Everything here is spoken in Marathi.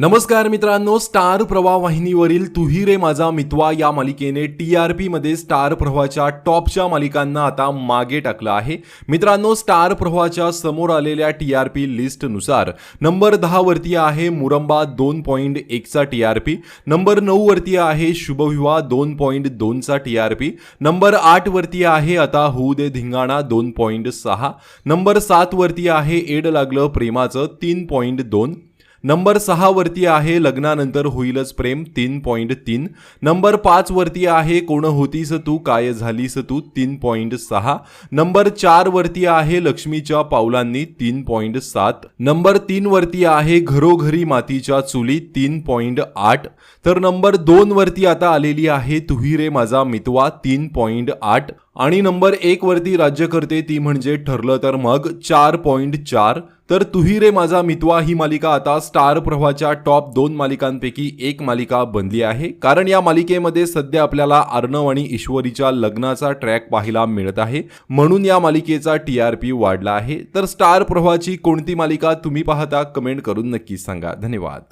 नमस्कार मित्रांनो स्टार प्रवाह वाहिनीवरील तुही रे माझा मितवा या मालिकेने टी आर पीमध्ये स्टार प्रवाहाच्या टॉपच्या मालिकांना आता मागे टाकलं आहे. मित्रांनो स्टार प्रवाहाच्या समोर आलेल्या टी आर पी लिस्टनुसार नंबर दहावरती आहे मुरंबा दोन पॉईंट एकचा टी आर पी नंबर नऊवरती आहे शुभविवाह दोन पॉईंट दोनचा टी आर पी नंबर आठवरती आहे आता होऊ दे धिंगाणा दोन पॉईंट सहा नंबर सातवरती आहे एड लागलं प्रेमाचं तीन पॉईंट दोन नंबर सहावरती आहे लग्नानंतर होईलच प्रेम तीन पॉईंट तीन. नंबर पाचवरती आहे कोण होतीस तू काय झालीस तू तीन पॉईंट सहा. नंबर चारवरती आहे लक्ष्मीच्या पावलांनी तीन पॉईंट सात. नंबर तीनवरती आहे घरोघरी मातीच्या चुली तीन पॉईंट आठ. तर नंबर दोनवरती आता आलेली आहे तुही रे माझा मितवा तीन पॉईंट आठ. आणि नंबर एक वरती राज्य करते ती म्हणजे ठरलं तर मग चार पॉईंट चार. तर तुही रे माझा मितवा ही मालिका आता स्टार प्रवाहाच्या टॉप दोन मालिकांपैकी एक मालिका बनली आहे. कारण या मालिकेमध्ये सध्या आपल्याला अर्णव आणि ईश्वरीच्या लग्नाचा ट्रॅक पाहायला मिळत आहे. म्हणून या मालिकेचा टी आर पी वाढला आहे. तर स्टार प्रवाहाची कोणती मालिका तुम्ही पाहता कमेंट करून नक्की सांगा. धन्यवाद.